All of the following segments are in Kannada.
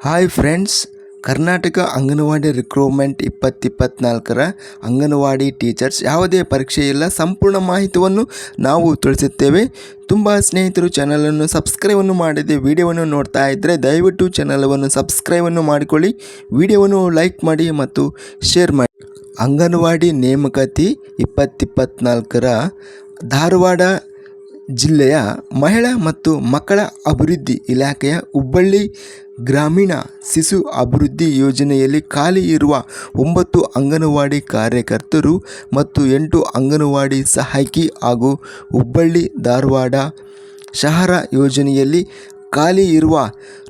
Hi friends Karnataka anganwadi recruitment ಇಪ್ಪತ್ತಿಪ್ಪತ್ನಾಲ್ಕರ anganwadi teachers ಯಾವುದೇ ಪರೀಕ್ಷೆ ಇಲ್ಲ, ಸಂಪೂರ್ಣ ಮಾಹಿತಿಯನ್ನು ನಾವು ತಿಳಿಸುತ್ತೇವೆ. ತುಂಬ ಸ್ನೇಹಿತರು ಚಾನಲನ್ನು ಸಬ್ಸ್ಕ್ರೈಬನ್ನು ಮಾಡದೆ ವಿಡಿಯೋವನ್ನು ನೋಡ್ತಾ ಇದ್ದರೆ ದಯವಿಟ್ಟು ಚಾನಲನ್ನು ಸಬ್ಸ್ಕ್ರೈಬನ್ನು ಮಾಡಿಕೊಳ್ಳಿ ವಿಡಿಯೋವನ್ನು ಲೈಕ್ ಮಾಡಿ ಮತ್ತು ಶೇರ್ ಮಾಡಿ. ಅಂಗನವಾಡಿ ನೇಮಕಾತಿ ಇಪ್ಪತ್ತಿಪ್ಪತ್ನಾಲ್ಕರ ಧಾರವಾಡ ಜಿಲ್ಲೆಯ ಮಹಿಳಾ ಮತ್ತು ಮಕ್ಕಳ ಅಭಿವೃದ್ಧಿ ಇಲಾಖೆಯ ಹುಬ್ಬಳ್ಳಿ ಗ್ರಾಮೀಣ ಶಿಶು ಅಭಿವೃದ್ಧಿ ಯೋಜನೆಯಲ್ಲಿ ಖಾಲಿ ಇರುವ ಒಂಬತ್ತು ಅಂಗನವಾಡಿ ಕಾರ್ಯಕರ್ತರು ಮತ್ತು ಎಂಟು ಅಂಗನವಾಡಿ ಸಹಾಯಕಿ ಹಾಗೂ ಹುಬ್ಬಳ್ಳಿ, ಧಾರವಾಡ ಶಹರ ಯೋಜನೆಯಲ್ಲಿ ಖಾಲಿ ಇರುವ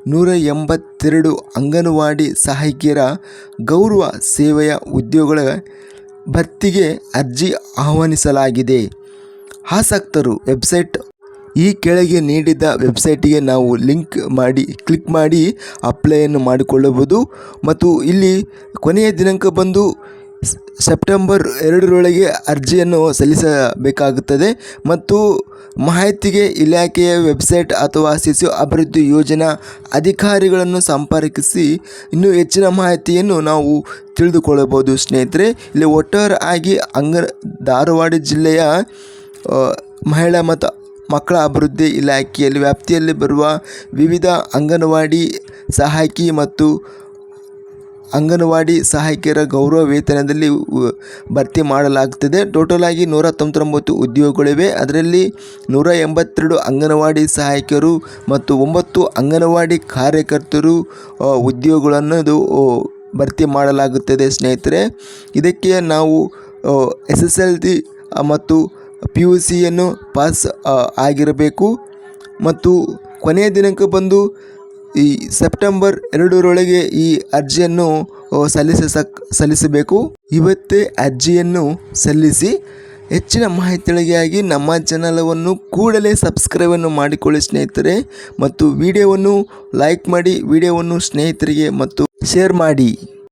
ನೂರ ಎಂಬತ್ತೆರಡು ಅಂಗನವಾಡಿ ಸಹಾಯಕಿಯರ ಗೌರವ ಸೇವೆಯ ಉದ್ಯೋಗಗಳ ಭರ್ತಿಗೆ ಅರ್ಜಿ ಆಹ್ವಾನಿಸಲಾಗಿದೆ. ಆಸಕ್ತರು ವೆಬ್ಸೈಟ್ ಈ ಕೆಳಗೆ ನೀಡಿದ ವೆಬ್ಸೈಟಿಗೆ ನಾವು ಲಿಂಕ್ ಮಾಡಿ, ಕ್ಲಿಕ್ ಮಾಡಿ ಅಪ್ಲೈಯನ್ನು ಮಾಡಿಕೊಳ್ಳಬಹುದು. ಮತ್ತು ಇಲ್ಲಿ ಕೊನೆಯ ದಿನಾಂಕ ಬಂದು ಸೆಪ್ಟೆಂಬರ್ ಎರಡರೊಳಗೆ ಅರ್ಜಿಯನ್ನು ಸಲ್ಲಿಸಬೇಕಾಗುತ್ತದೆ. ಮತ್ತು ಮಾಹಿತಿಗೆ ಇಲಾಖೆಯ ವೆಬ್ಸೈಟ್ ಅಥವಾ ಶಿಶು ಅಭಿವೃದ್ಧಿ ಯೋಜನಾ ಅಧಿಕಾರಿಗಳನ್ನು ಸಂಪರ್ಕಿಸಿ ಇನ್ನೂ ಹೆಚ್ಚಿನ ಮಾಹಿತಿಯನ್ನು ನಾವು ತಿಳಿದುಕೊಳ್ಳಬಹುದು ಸ್ನೇಹಿತರೆ. ಇಲ್ಲಿ ಒಟ್ಟಾರೆಯಾಗಿ ಅಂಗ ಧಾರವಾಡ ಜಿಲ್ಲೆಯ ಮಹಿಳಾ ಮತ್ತು ಮಕ್ಕಳ ಅಭಿವೃದ್ಧಿ ಇಲಾಖೆಯಲ್ಲಿ ವ್ಯಾಪ್ತಿಯಲ್ಲಿ ಬರುವ ವಿವಿಧ ಅಂಗನವಾಡಿ ಸಹಾಯಕಿ ಮತ್ತು ಅಂಗನವಾಡಿ ಸಹಾಯಕಿಯರ ಗೌರವ ವೇತನದಲ್ಲಿ ಭರ್ತಿ ಮಾಡಲಾಗುತ್ತದೆ. ಟೋಟಲ್ ಆಗಿ ನೂರ ತೊಂಬತ್ತೊಂಬತ್ತು ಉದ್ಯೋಗಗಳಿವೆ. ಅದರಲ್ಲಿ ನೂರ ಎಂಬತ್ತೆರಡು ಅಂಗನವಾಡಿ ಸಹಾಯಕಿಯರು ಮತ್ತು ಒಂಬತ್ತು ಅಂಗನವಾಡಿ ಕಾರ್ಯಕರ್ತರು ಉದ್ಯೋಗಗಳನ್ನು ಭರ್ತಿ ಮಾಡಲಾಗುತ್ತದೆ ಸ್ನೇಹಿತರೆ. ಇದಕ್ಕೆ ನಾವು ಎಸ್ ಎಸ್ ಎಲ್ ಸಿ ಮತ್ತು ಪಿ ಯು ಸಿಯನ್ನು ಪಾಸ್ ಆಗಿರಬೇಕು. ಮತ್ತು ಕೊನೆಯ ದಿನಾಂಕ ಬಂದು ಈ ಸೆಪ್ಟೆಂಬರ್ ಎರಡರೊಳಗೆ ಈ ಅರ್ಜಿಯನ್ನು ಸಲ್ಲಿಸಕ್ ಸಲ್ಲಿಸಬೇಕು. ಇವತ್ತೇ ಅರ್ಜಿಯನ್ನು ಸಲ್ಲಿಸಿ ಹೆಚ್ಚಿನ ಮಾಹಿತಿಗಳಿಗಾಗಿ ನಮ್ಮ ಚಾನಲವನ್ನು ಕೂಡಲೇ ಸಬ್ಸ್ಕ್ರೈಬನ್ನು ಮಾಡಿಕೊಳ್ಳಿ ಸ್ನೇಹಿತರೆ. ಮತ್ತು ವಿಡಿಯೋವನ್ನು ಲೈಕ್ ಮಾಡಿ, ವಿಡಿಯೋವನ್ನು ಸ್ನೇಹಿತರಿಗೆ ಮತ್ತು ಶೇರ್ ಮಾಡಿ.